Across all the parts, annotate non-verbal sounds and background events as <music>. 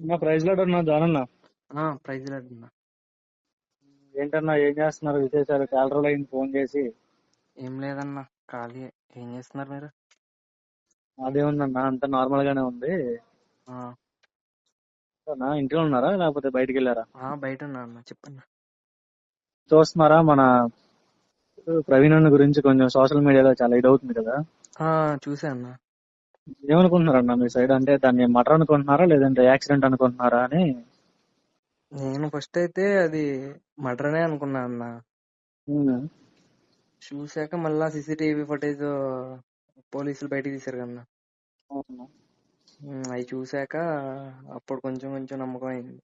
నా praise lord అన్నా జానన్న ఆ ప్రైజ్ అన్న ఏంటన్నా ఏం చేస్తున్నారు విశేషాలు? రోజులు అయింది ఫోన్ చేసి. ఏం లేదన్నా ఖాళీ ఏం చేస్తున్నారు మీరు? అదేముందన్నా అంత నార్మల్ గానే ఉంది. ఇంట్లో ఉన్నారా? లేకపోతే బయటికి వెళ్ళారా? ఆ, బయట ఉన్నా అన్న చెప్పన్నా. చూస్తున్నారా మన ప్రవీణ్ అన్న గురించి కొంచెం సోషల్ మీడియాలో చాలా ఇది అవుతుంది కదా? ఆ చూసా అన్న. ఏమనుకుంటున్నారన్న మీ సైడ్ అంటే దాన్ని మటర్ అనుకుంటున్నారా? లేదంటే యాక్సిడెంట్ అనుకుంటున్నారా అని? నేను ఫస్ట్ అయితే అది మర్డర్నే అనుకున్నా అన్న. చూశాక మళ్ళా సీసీటీవీ ఫుటేజ్ పోలీసులు బయటికి తీశారు కన్నా. అవి చూశాక అప్పుడు కొంచెం కొంచెం నమ్మకం అయింది.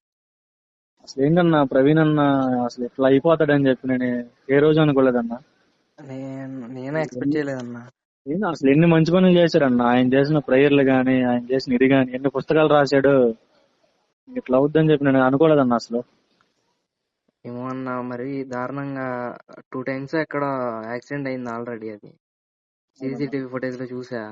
అసలు ఏంటన్నా ప్రవీణ్ అన్న అసలు ఇట్లా అయిపోతాడని చెప్పి నేను ఏ రోజు అనుకోలేదన్నా. నేను నేను ఎక్స్పెక్ట్ చేయలేదన్నా. అసలు ఎన్ని మంచి పనులు చేశారన్న? ఆయన చేసిన ప్రేయర్లు గాని ఆయన చేసిన ఇది గాని ఎన్ని పుస్తకాలు రాశాడు? ఇట్లా అవుద్దని చెప్పి నేను అనుకోలేదన్న అసలు. ఏమో అన్న మరి దారుణంగా టూ టైమ్స్ ఎక్కడ యాక్సిడెంట్ అయింది ఆల్రెడీ అది. సీసీటీవీ ఫుటేజ్లో చూసా.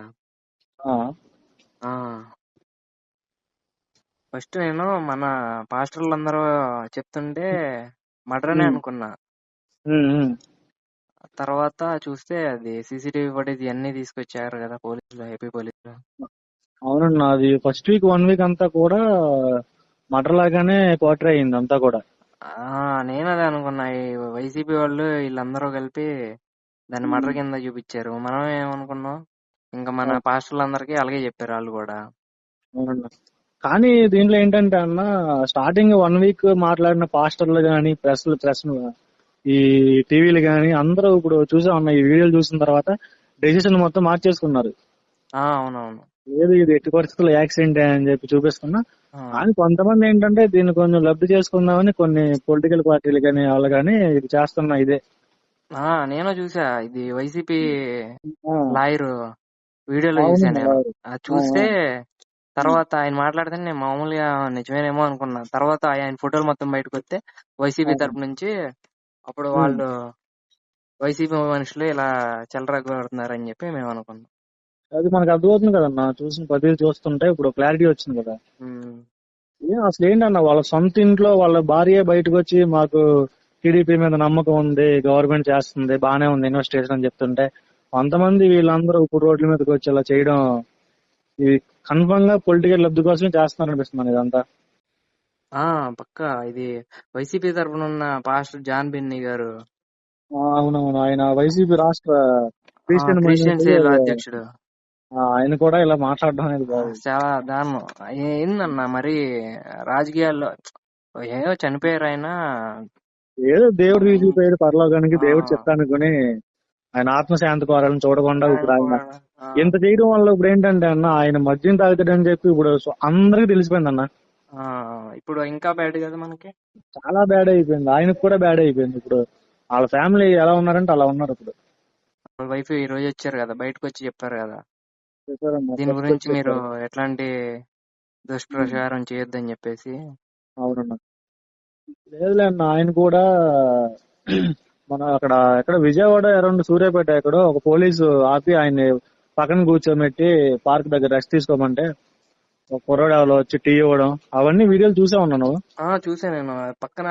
ఫస్ట్ నేను మన పాస్టర్లు అందరూ చెప్తుంటే ఉమ్. అనుకున్నా. తర్వాత చూస్తే అది సీసీటీవీ ఫుటేజ్ ఇవన్నీ తీసుకొచ్చారు కదా పోలీసులు ఏపీ పోలీసులు. అవునన్నా అది ఫస్ట్ వీక్ వన్ వీక్ అంతా కూడా మటర్ లాగానే పోర్ట్రే అయింది అంతా కూడా. నేను అదే అనుకున్నా ఈ వైసీపీ వాళ్ళు వీళ్ళందరూ కలిపి దాన్ని మర్డర్ కింద చూపించారు. మనం ఏమనుకున్నాం? ఇంకా మన పాస్టర్లందరికీ అలాగే చెప్పారు వాళ్ళు కూడా. కానీ దీంట్లో ఏంటంటే అన్న స్టార్టింగ్ వన్ వీక్ మాట్లాడిన పాస్టర్లు గాని ప్రెస్ ప్రెస్ ఈ టీవీలు గాని అందరూ ఇప్పుడు చూసా ఉన్నా ఈ వీడియోలు చూసిన తర్వాత డెసిషన్ మొత్తం మార్చేసుకున్నారు. ఆ అవునవును. లేదు ఇది ఎట్టి పరిస్థితుల్లో యాక్సిడెంట్ అని చెప్పి చూపిస్తున్నా. కానీ కొంతమంది ఏంటంటే దీన్ని కొంచెం లబ్ధి చేసుకుందామని కొన్ని పొలిటికల్ పార్టీలు కానీ వాళ్ళు కానీ ఇది చేస్తున్నా ఇదే. ఆ, నేను చూసా. ఇది వైసీపీ లాయర్ వీడియోలో అవును, చూసా నేను. అవును. అది చూస్తే తర్వాత ఆయన మాట్లాడితే నేను మామూలుగా నిజమేనేమో అనుకున్నా. తర్వాత ఆయన ఫోటోలు మొత్తం బయటకు వస్తే వైసీపీ. తరపు నుంచి అప్పుడు. వాళ్ళు వైసీపీ మనుషులు ఇలా చెలరగొడుతున్నారని చెప్పి మేము అనుకున్నాం అది మనకు అర్థమవుతుంది కదన్న చూసిన ప్రతి చూస్తుంటే ఇప్పుడు క్లారిటీ వచ్చింది కదా. ఏం అసలు ఏంటన్న వాళ్ళ సొంత ఇంట్లో వాళ్ళ భార్య బయటకు వచ్చి మాకు టీడీపీ మీద నమ్మకం ఉంది గవర్నమెంట్ చేస్తుంది బానే ఉంది ఇన్వెస్టిగేషన్ అని చెప్తుంటే కొంతమంది వీళ్ళందరూ ఇప్పుడు రోడ్ల మీదకి వచ్చి ఇలా చేయడం ఇది కన్ఫర్మ్గా పొలిటికల్ లబ్ధి కోసమే చేస్తున్నారు అనిపిస్తుంది ఇదంతా ఆ పక్క. ఇది వైసీపీ తరపున ఉన్న పాస్టర్ జాన్ బిన్నీ గారు. అవునవును. ఆయన వైసీపీ రాష్ట్ర క్రిస్టియన్ అధ్యక్షుడు. ఆయన కూడా ఇలా మాట్లాడడం అనేది చాలా దారుణం. ఏందన్నా మరి రాజకీయాల్లో ఏదో చనిపోయారు ఆయన. ఏదో దేవుడు తీసిపోయాడు పరలోకానికి. దేవుడు చెప్తానుకుని ఆయన ఆత్మశాంతి కోరాలని చూడకుండా ఇప్పుడు ఆయన ఇంత చేయడం వల్ల ఇప్పుడు ఏంటంటే అన్న ఆయన మద్యం తాగుతాడని చెప్పి ఇప్పుడు అందరికీ తెలిసిపోయింది అన్న ఇప్పుడు ఇంకా బ్యాడ్ కదా మనకి? చాలా బ్యాడ్ అయిపోయింది. ఆయనకు కూడా బ్యాడ్ అయిపోయింది. ఇప్పుడు వాళ్ళ ఫ్యామిలీ ఎలా ఉన్నారంటే అలా ఉన్నారు ఇప్పుడు. వైఫ్ ఈ రోజు వచ్చారు కదా బయటకు వచ్చి చెప్పారు కదా. దీని గురించి. మీరు ఎట్లాంటి దుష్ప్రచారం చేయొద్దని చెప్పేసి? అవునన్న లేదులే అన్న ఆయన కూడా <clears throat> మన అక్కడ ఎక్కడ విజయవాడ అరౌండ్ సూర్యాపేట ఎక్కడో ఒక పోలీసు ఆపి ఆయన్ని పక్కన కూర్చోబెట్టి పార్క్ దగ్గర రెస్ట్ తీసుకోమంటే ఒక కుర్రాడు ఎవరో వచ్చి టీ ఇవ్వడం అవన్నీ వీడియోలు చూసే ఉన్నాను? ఆ చూసా నేను. పక్కన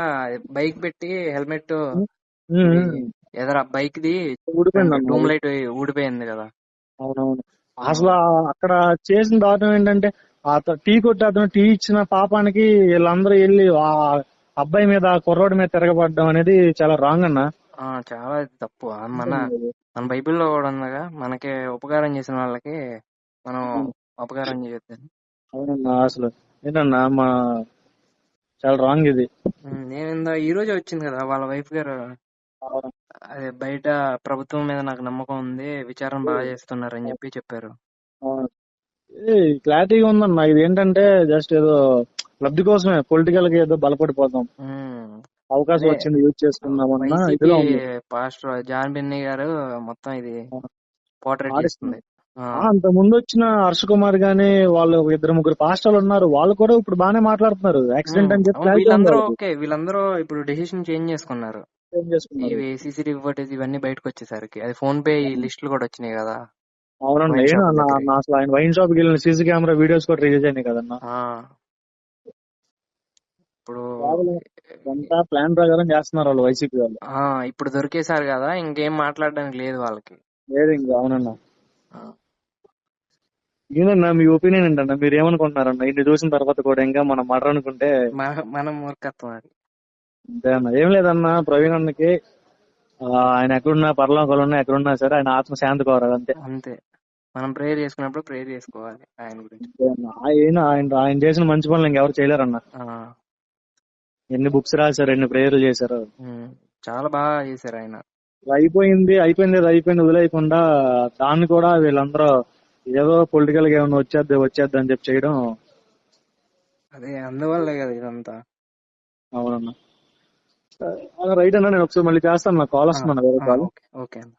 బైక్ పెట్టి హెల్మెట్. ఎదర బైక్ ది అది. లైట్ ఊడిపోయింది కదా. అవునవును. అసలు అక్కడ చేసిన దారుణం ఏంటంటే టీ కొట్టి అతను టీ ఇచ్చిన పాపానికి వీళ్ళందరూ వెళ్ళి ఆ అబ్బాయి మీద కుర్రోడి మీద తిరగబడడం అనేది చాలా రాంగ్ అన్న. ఆ చాలా తప్పు. మన మన బైబిల్లో కూడా ఉందిగా మనకి ఉపకారం చేసిన వాళ్ళకి మనం ఉపకారం చేయొద్దని అవునన్నా అసలు ఏంటన్నా మా చాలా రాంగ్ ఇది. నేను ఇందా ఈ రోజే వచ్చింది కదా వాళ్ళ వైఫ్ గారు. అదే బయట ప్రభుత్వం మీద నాకు నమ్మకం ఉంది విచారణ బాగా చేస్తున్నారని చెప్పి చెప్పారు. క్లారిటీగా ఉందన్న ఇది ఏంటంటే జస్ట్ ఏదో లబ్ధి కోసమే పొలిటికల్గా ఏదో బలపడిపోతాం. అవకాశం. వచ్చింది యూజ్ ఉంది. పాస్టర్ జాన్ బిన్నీ గారు మొత్తం ఇది పోర్ట్రేట్ ఆడిస్తుంది. చేస్తుంది. అంత ముందు వచ్చిన హర్ష కుమార్ గాని వాళ్ళు ఇద్దరు ముగ్గురు పాస్టర్లు ఉన్నారు. వాళ్ళు కూడా ఇప్పుడు బాగానే మాట్లాడుతున్నారు. యాక్సిడెంట్ అని చెప్పి వీళ్ళందరూ. ఓకే వీళ్ళందరూ ఇప్పుడు డెసిషన్ చేంజ్ చేసుకున్నారు. ఇవి సీసీటీవీ ఫుటేజ్ ఇవన్నీ బయటకు వచ్చేసరికి. అది ఫోన్ పే లిస్టులు కూడా వచ్చినాయి కదా. అవునండి వైన్ షాప్ అన్న దగ్గరికి. నా అసలు ఆయన వైన్ షాప్కి వెళ్ళిన సీసీ కెమెరా వీడియోస్ కూడా రిలీజ్ అయినాయి కదన్నా. ఇప్పుడు ప్లాన్ ప్రకారం చేస్తున్నారు వాళ్ళు వైసీపీ వాళ్ళు. ఇప్పుడు దొరికేశారు కదా ఇంకేం మాట్లాడడానికి లేదు వాళ్ళకి. లేదు ఇంకా అవునన్నా. ఆ, ఏందన్నా మీ ఒపీనియన్ ఏంటన్నా? మీరు ఏమనుకుంటున్నారన్న ఇన్ని చూసిన తర్వాత కూడా ఇంకా మనం మర్ర అనుకుంటే మన- మూర్ఖత్వం అది. ఏం లేదన్నా ప్రవీణ్ అన్నకి ఆయన ఎక్కడున్నా పర్లోకంలో ఉన్నా ఎక్కడున్నా సరే ఆయన ఆత్మ శాంతి కోరాలి అంతే. అంతే. మనం ప్రేయర్ చేసుకున్నప్పుడు ప్రేయర్ చేసుకోవాలి ఆయన గురించి. ఆయన ఆయన ఆయన చేసిన మంచి పనులు ఇంకెవరు చేయలేరన్న? ఆ, ఎన్ని బుక్స్ రాశారు ఎన్ని ప్రేయర్లు చేశారు? చాలా బాగా చేశారు ఆయన. అయిపోయింది అయిపోయింది అయిపోయింది వదిలేయకుండా దాన్ని కూడా వీళ్ళందరూ ఏదో పొలిటికల్గా ఏమైనా వచ్చేద్ది వచ్చేద్ది అని చెప్పి చేయడం. అదే అందువల్లే కదా ఇదంతా. అవునన్నా. రైట్ అన్న నేను ఒకసారి మళ్ళీ చేస్తాను నాకు కాల్ వేరే ఓకే ఓకే అన్న.